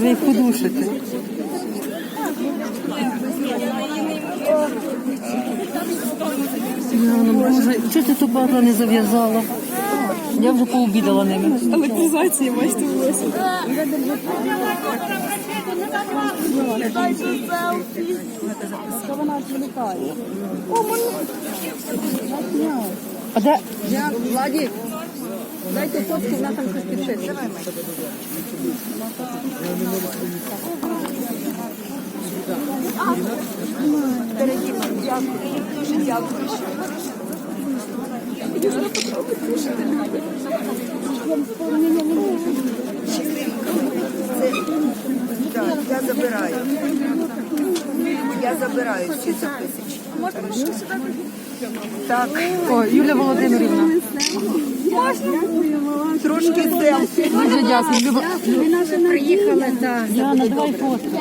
Ви їх подушите. Яна, Боже, чого ти ту пару не зав'язала? Я вже пообідала ними. Електризації бачите волосся. А де? Владі, дайте фотку, вона там щось підписує. Так, я забираю. Я забираю всі записочки. Так, О, Юлія Володимирівна. трошки селфі. Дуже дякую. Люба... Ви наші приїхали, так. Яна, давай фото.